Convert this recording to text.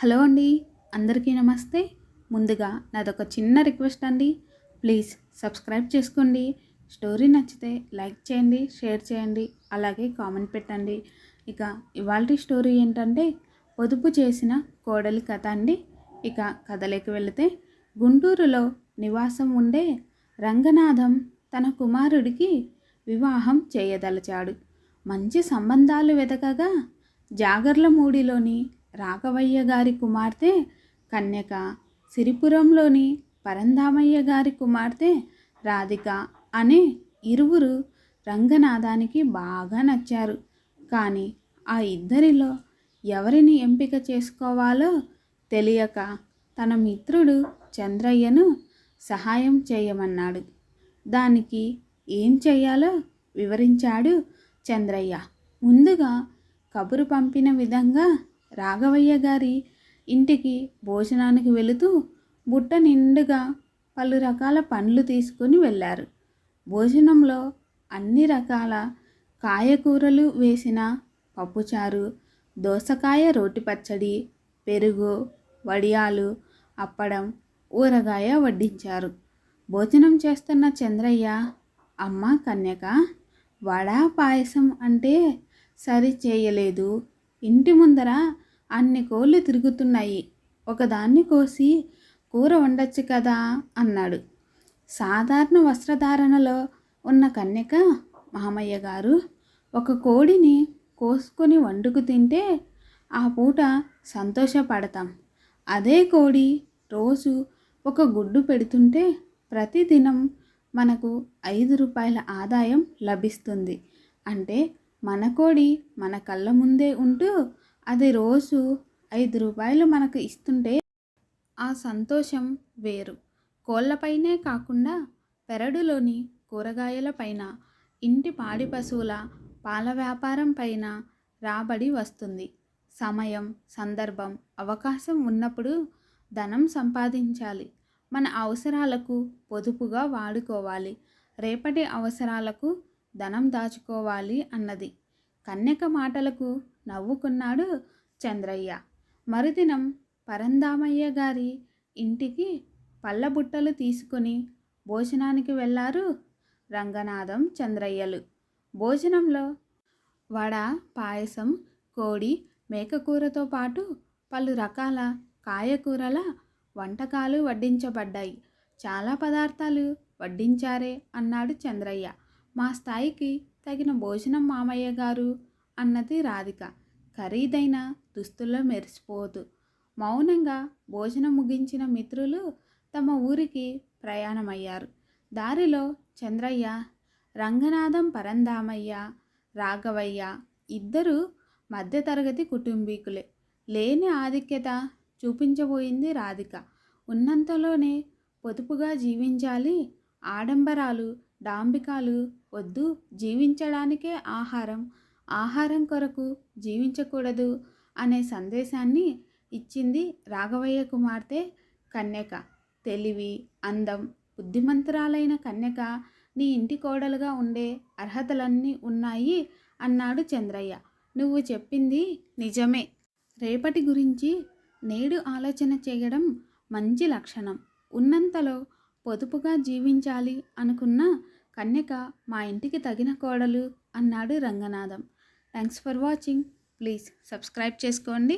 Hello అండి అందరికీ నమస్తే. ముందుగా నాదొక చిన్న రిక్వెస్ట్ అండి. ప్లీజ్ సబ్స్క్రైబ్ చేసుకోండి. స్టోరీ నచ్చితే లైక్ చేయండి షేర్ చేయండి అలాగే కామెంట్ పెట్టండి. ఇక ఇవాళ స్టోరీ ఏంటంటే పొదుపు చేసిన కోడలి కథ అండి. ఇక కథలోకి వెళితే గుంటూరులో నివాసం ఉండే రంగనాథం తన కుమారుడికి వివాహం చేయదలచాడు. మంచి సంబంధాలు వెతకగా జాగర్లమూడిలోని రాఘవయ్య గారి కుమార్తె కన్యక సిరిపురంలోని పరంధామయ్య గారి కుమార్తె రాధిక అనే ఇరువురు రంగనాథానికి బాగా నచ్చారు. కానీ ఆ ఇద్దరిలో ఎవరిని ఎంపిక చేసుకోవాలో తెలియక తన మిత్రుడు చంద్రయ్యను సహాయం చేయమన్నాడు. దానికి ఏం చేయాలో వివరించాడు చంద్రయ్య. ముందుగా కబురు పంపిన విధంగా రాఘవయ్య గారి ఇంటికి భోజనానికి వెళుతూ బుట్ట నిండుగా పలు రకాల పండ్లు తీసుకొని వెళ్ళారు. భోజనంలో అన్ని రకాల కాయకూరలు వేసిన పప్పుచారు దోసకాయ రోటి పచ్చడి పెరుగు వడియాలు అప్పడం ఊరగాయ వడ్డించారు. భోజనం చేస్తున్న చంద్రయ్య అమ్మ కన్యక వడా పాయసం అంటే సరి చేయలేదు. ఇంటి ముందర అన్ని కోళ్ళు తిరుగుతున్నాయి. ఒకదాన్ని కోసి కూర వండొచ్చు కదా అన్నాడు. సాధారణ వస్త్రధారణలో ఉన్న కన్యక మామయ్య గారు ఒక కోడిని కోసుకొని వండుకు తింటే ఆ పూట సంతోషపడతాం. అదే కోడి రోజు ఒక గుడ్డు పెడుతుంటే ప్రతిదినం మనకు ఐదు రూపాయల ఆదాయం లభిస్తుంది. అంటే మన కోడి మన కళ్ళ ముందే ఉంటూ అది రోజు ఐదు రూపాయలు మనకు ఇస్తుంటే ఆ సంతోషం వేరు. కోళ్ళపైనే కాకుండా పెరడులోని కూరగాయల పైన ఇంటి పాడి పశువుల పాల వ్యాపారం పైన రాబడి వస్తుంది. సమయం సందర్భం అవకాశం ఉన్నప్పుడు ధనం సంపాదించాలి. మన అవసరాలకు పొదుపుగా వాడుకోవాలి. రేపటి అవసరాలకు ధనం దాచుకోవాలి అన్నది. కన్యక మాటలకు నవ్వుకున్నాడు చంద్రయ్య. మరుదినం పరందామయ్య గారి ఇంటికి పళ్ళబుట్టలు తీసుకుని భోజనానికి వెళ్ళారు రంగనాథం చంద్రయ్యలు. భోజనంలో వడ పాయసం కోడి మేకకూరతో పాటు పలు రకాల కాయకూరల వంటకాలు వడ్డించబడ్డాయి. చాలా పదార్థాలు వడ్డించారే అన్నాడు చంద్రయ్య. మా స్థాయికి తగిన భోజనం మామయ్య గారు అన్నది రాధిక. ఖరీదైన దుస్తుల్లో మెరిసిపోదు మౌనంగా భోజనం ముగించిన మిత్రులు తమ ఊరికి ప్రయాణమయ్యారు. దారిలో చంద్రయ్య రంగనాథం పరంధామయ్య రాఘవయ్య ఇద్దరు మధ్యతరగతి కుటుంబీకులే. లేని ఆధిక్యత చూపించబోయింది రాధిక. ఉన్నంతలోనే పొదుపుగా జీవించాలి ఆడంబరాలు డాంబికాలు వద్దు జీవించడానికే ఆహారం. ఆహారం కొరకు జీవించకూడదు అనే సందేశాన్ని ఇచ్చింది రాఘవయ్య కుమార్తె కన్యక. తెలివి అందం బుద్ధిమంతురాలైన కన్యక నీ ఇంటి కోడలుగా ఉండే అర్హతలన్నీ ఉన్నాయి అన్నాడు చంద్రయ్య. నువ్వు చెప్పింది నిజమే. రేపటి గురించి నేడు ఆలోచన చేయడం మంచి లక్షణం. ఉన్నంతలో పొదుపుగా జీవించాలి అనుకున్న కన్యక మా ఇంటికి తగిన కోడలు అన్నాడు Ranganatham. Thanks for watching. Please subscribe చేసుకోండి.